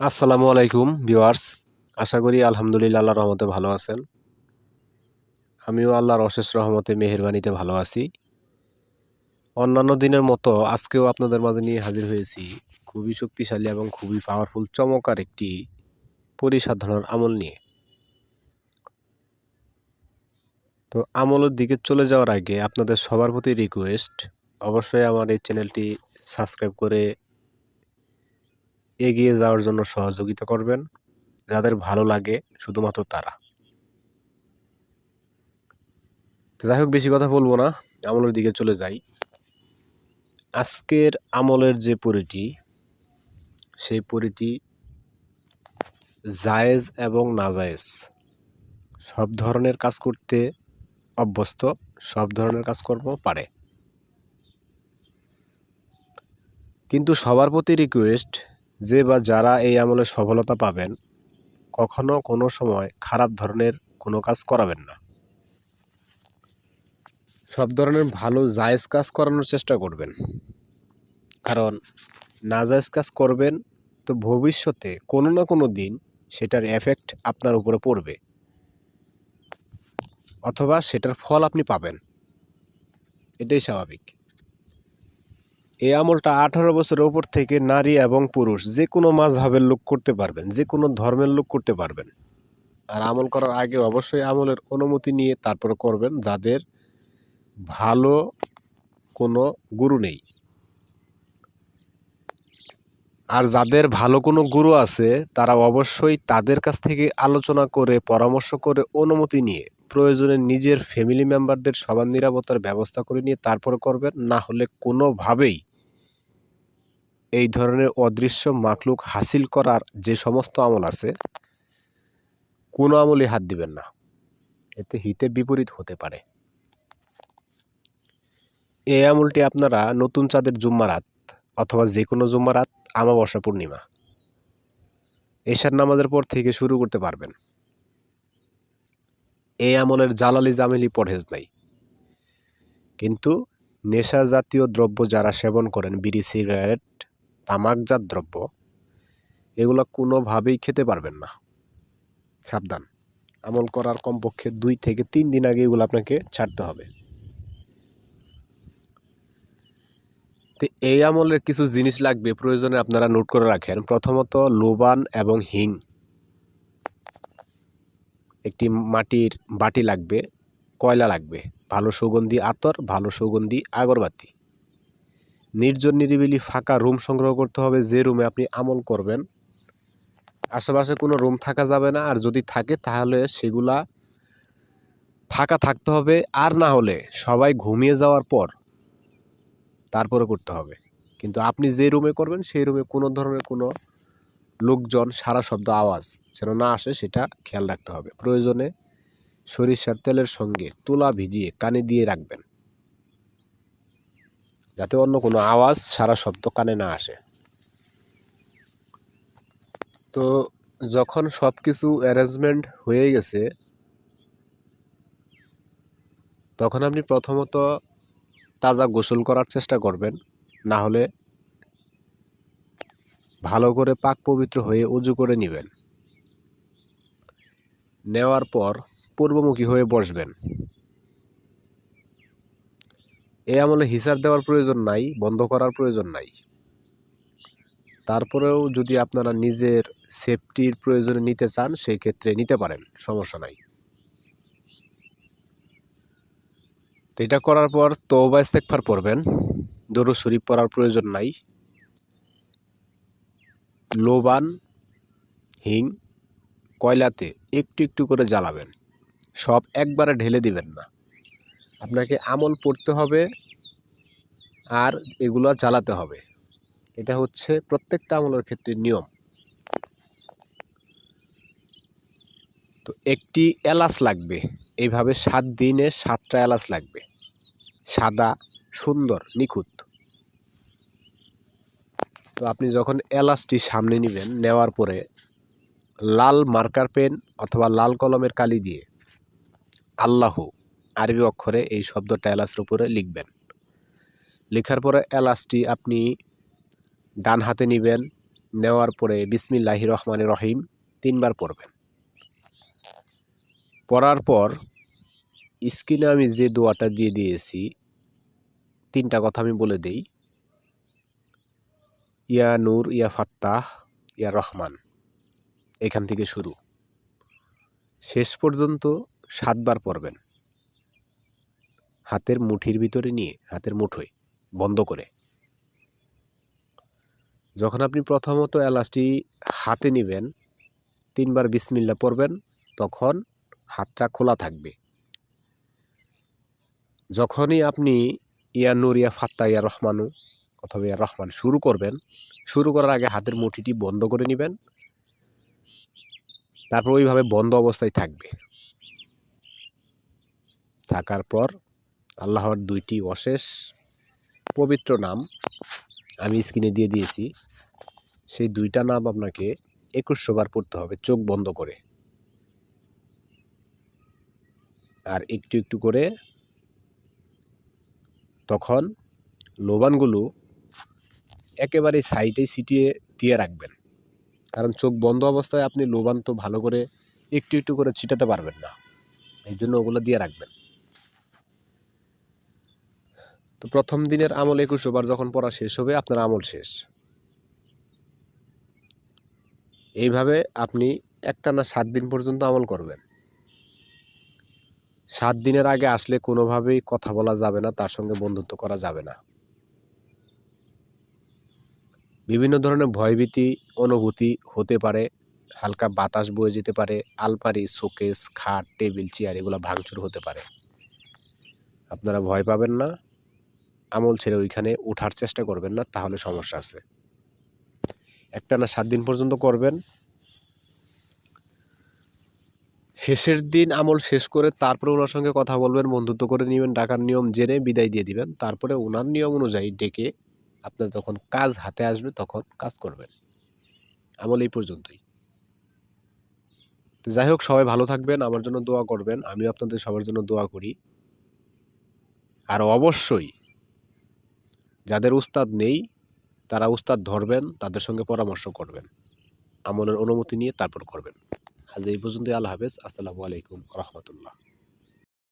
আসসালামু আলাইকুম, ভিউয়ার্স। আশা করি আলহামদুলিল্লাহ আল্লাহ রহমতে ভালো আছেন। আমিও আল্লাহর অশেষ রহমতে, মেহেরবানিতে ভালো আছি। অন্যান্য দিনের মতো আজকেও আপনাদের মাঝে নিয়ে হাজির হয়েছি খুবই শক্তিশালী এবং খুবই পাওয়ারফুল চমৎকার একটি পরিসাধনার আমল নিয়ে। তো আমলের দিকে চলে যাওয়ার আগে আপনাদের সবার প্রতি রিকোয়েস্ট অবশ্যই আমার এই চ্যানেলটি সাবস্ক্রাইব করে এগিয়ে যাওয়ার জন্য সহযোগিতা করবেন, যাদের ভালো লাগে শুধুমাত্র তারা। যাই হোক, বেশি কথা বলব না, আমলের দিকে চলে যাই। আজকের আমলের যে পরিটি, সেই পরিটি জায়েজ এবং নাজায়েজ। সব ধরনের কাজ করতে অভ্যস্ত, সব ধরনের কাজকর্ম পারে। কিন্তু সবার প্রতি রিকোয়েস্ট যে বা যারা এই আমলে সফলতা পাবেন, কখনো কোনো সময় খারাপ ধরনের কোনো কাজ করাবেন না। সব ধরনের ভালো জায়েজ কাজ করানোর চেষ্টা করবেন। কারণ না নাজায়েজ কাজ করবেন তো ভবিষ্যতে কোনো না কোনো দিন সেটার এফেক্ট আপনার উপরে পড়বে। অথবা সেটার ফল আপনি পাবেন। এটাই স্বাভাবিক। এই আমলটা আঠারো বছরের ওপর থেকে নারী এবং পুরুষ, যে কোনো মাঝহাবের লোক করতে পারবেন, যে কোনো ধর্মের লোক করতে পারবেন। আর আমল করার আগে অবশ্যই আমলের অনুমতি নিয়ে তারপর করবেন, যাদের ভালো কোনো গুরু নেই। আর যাদের ভালো কোনো গুরু আছে, তারা অবশ্যই তাদের কাছ থেকে আলোচনা করে, পরামর্শ করে, অনুমতি নিয়ে, প্রয়োজনে নিজের ফ্যামিলি মেম্বারদের সবার নিরাপত্তার ব্যবস্থা করে নিয়ে তারপর করবেন, না হলে কোনোভাবেই এই ধরনের অদৃশ্য মাকলুক হাসিল করার যে সমস্ত আমল আছে, কোনো আমলই হাত দিবেন না। এতে হিতে বিপরীত হতে পারে। এই আমলটি আপনারা নতুন চাঁদের জুম্মারাত অথবা যে কোনো জুম্মারাত আমাবস্যা পূর্ণিমা, এশার নামাজের পর থেকে শুরু করতে পারবেন। এই আমলের জালালি জামেলি পরহেজ নাই। কিন্তু নেশা জাতীয় দ্রব্য যারা সেবন করেন, বিড়ি, সিগারেট তামাকজাত দ্রব্য, এগুলো কোনোভাবেই খেতে পারবেন না। সাবধান। আমল করার কমপক্ষে দুই থেকে তিন দিন আগে এগুলো আপনাকে ছাড়তে হবে। তো এই আমলের কিছু জিনিস লাগবে, প্রয়োজনে আপনারা নোট করে রাখেন। প্রথমত লোবান এবং হিং। একটি মাটির বাটি লাগবে, কয়লা লাগবে। ভালো সুগন্ধি আতর, ভালো সুগন্ধি আগরবাতি। নির্জন নিরিবিলি ফাঁকা রুম সংগ্রহ করতে হবে, যে রুমে আপনি আমল করবেন। আশেপাশে কোনো রুম থাকা যাবে না, আর যদি থাকে তাহলে সেগুলা ফাঁকা থাকতে হবে, আর না হলে সবাই ঘুমিয়ে যাওয়ার পর তারপরে করতে হবে। কিন্তু আপনি যে রুমে করবেন, সেই রুমে কোনো ধরনের কোনো লোকজন, সারা শব্দ আওয়াজ যেন না আসে, সেটা খেয়াল রাখতে হবে। প্রয়োজনে সরিষার তেলের সঙ্গে তুলা ভিজিয়ে কানে দিয়ে রাখবেন। যাতে অন্য কোনো আওয়াজ সারা শব্দ কানে না আসে। তো যখন সব কিছু অ্যারেঞ্জমেন্ট হয়ে গেছে, তখন আপনি প্রথমত তাজা গোসল করার চেষ্টা করবেন, না হলে ভালো করে পাক পবিত্র হয়ে উজু করে নেবেন। নেওয়ার পর পূর্বমুখী হয়ে বসবেন। এ আমলে হিসার দেওয়ার প্রয়োজন নাই, বন্ধ করার প্রয়োজন নাই। তারপরেও যদি আপনারা নিজের সেফটির প্রয়োজনে নিতে চান, সেই ক্ষেত্রে নিতে পারেন, সমস্যা নাই। তো এটা করার পর তৌবা ইস্তেকফার পড়বেন। দরুদ শরীফ পড়ার প্রয়োজন নাই। লোবান, হিং, কয়লাতে একটু একটু করে জ্বালাবেন। সব একবারে ঢেলে দিবেন না। আপনাকে আমল পড়তে হবে আর এগুলো জ্বালাতে হবে। এটা হচ্ছে প্রত্যেকটা আমলের ক্ষেত্রে নিয়ম। তো একটি এলাচ লাগবে এইভাবে সাত দিনে সাতটা এলাচ লাগবে। সাদা, সুন্দর, নিখুঁত। তো আপনি যখন এলাচটি সামনে নেবেন, নেওয়ার পরে লাল মার্কার পেন অথবা লাল কলমের কালি দিয়ে, আল্লাহ আরবি অক্ষরে এই শব্দটা এলাচের উপরে লিখবেন। লেখার পরে এলাচটি আপনি ডান হাতে নেবেন, নেওয়ার পরে বিসমিল্লাহি রহমানের রহিম তিনবার পড়বেন। পড়ার পর স্ক্রিনে আমি যে দোয়াটা দিয়ে দিয়েছি, তিনটা কথা আমি বলে দেই। ইয়া নূর, ইয়া ফাত্তাহ, ইয়া রহমান। এখান থেকে শুরু। শেষ পর্যন্ত সাতবার পড়বেন। হাতের মুঠির ভিতরে নিয়ে, হাতের মুঠোয় বন্ধ করে। যখন আপনি প্রথমত এলাচটি হাতে নেবেন, তিনবার বিসমিল্লা পড়বেন, তখন হাতটা খোলা থাকবে। যখনই আপনি ইয়া নূর, ইয়া ফাত্তা, ইয়া রহমানু অথবা ইয়া রহমান শুরু করবেন, শুরু করার আগে হাতের মুঠিটি বন্ধ করে নেবেন। তারপর ওইভাবে বন্ধ অবস্থায় থাকবে। থাকার পর আল্লাহর দুইটি অশেষ পবিত্র নাম আমি স্ক্রিনে দিয়ে দিয়েছি। সেই দুইটা নাম আপনাকে একুশশো বার পড়তে হবে, চোখ বন্ধ করে। আর একটু একটু করে তখন লোবানগুলো একেবারে সাইডে ছিটিয়ে দিয়ে রাখবেন। কারণ চোখ বন্ধ অবস্থায় আপনি লোবান তো ভালো করে একটু একটু করে ছিটাতে পারবেন না। এই জন্য ওগুলো দিয়ে রাখবেন। তো প্রথম দিনের আমল একুশশো বার যখন পড়া শেষ হবে, আপনার আমল শেষ। এইভাবে আপনি একটানা সাত দিন পর্যন্ত আমল করবেন। সাত দিনের আগে আসলে কোনোভাবেই কথা বলা যাবে না, তার সঙ্গে বন্ধুত্ব করা যাবে না। বিভিন্ন ধরনের ভয়ভীতি, অনুভূতি হতে পারে, হালকা বাতাস বয়ে যেতে পারে, আলমারি, শোকেস, খাট, টেবিল, চেয়ার এগুলো ভাঙচুর হতে পারে। আপনারা ভয় পাবেন না। আমল ছেড়ে ওইখানে ওঠার চেষ্টা করবেন না, তাহলে সমস্যা আছে। একটা না সাত দিন পর্যন্ত করবেন। শেষের দিন আমল শেষ করে তারপরে ওনার সঙ্গে কথা বলবেন, বন্ধুত্ব করে নেবেন, ডাকার নিয়ম জেনে বিদায় দিয়ে দিবেন। তারপরে ওনার নিয়ম অনুযায়ী ডেকে আপনার যখন কাজ হাতে আসবে তখন কাজ করবেন। আমল এই পর্যন্তই। তো যাই হোক, সবাই ভালো থাকবেন, আমার জন্য দোয়া করবেন, আমিও আপনাদের সবার জন্য দোয়া করি। আর অবশ্যই যাদের উস্তাদ নেই, তারা উস্তাদ ধরবেন, তাদের সঙ্গে পরামর্শ করবেন। আমলের অনুমতি নিয়ে তারপর করবেন। আজ এই পর্যন্ত আল্লাহ হাফেজ। আসসালামু আলাইকুম রহমতুল্লাহ।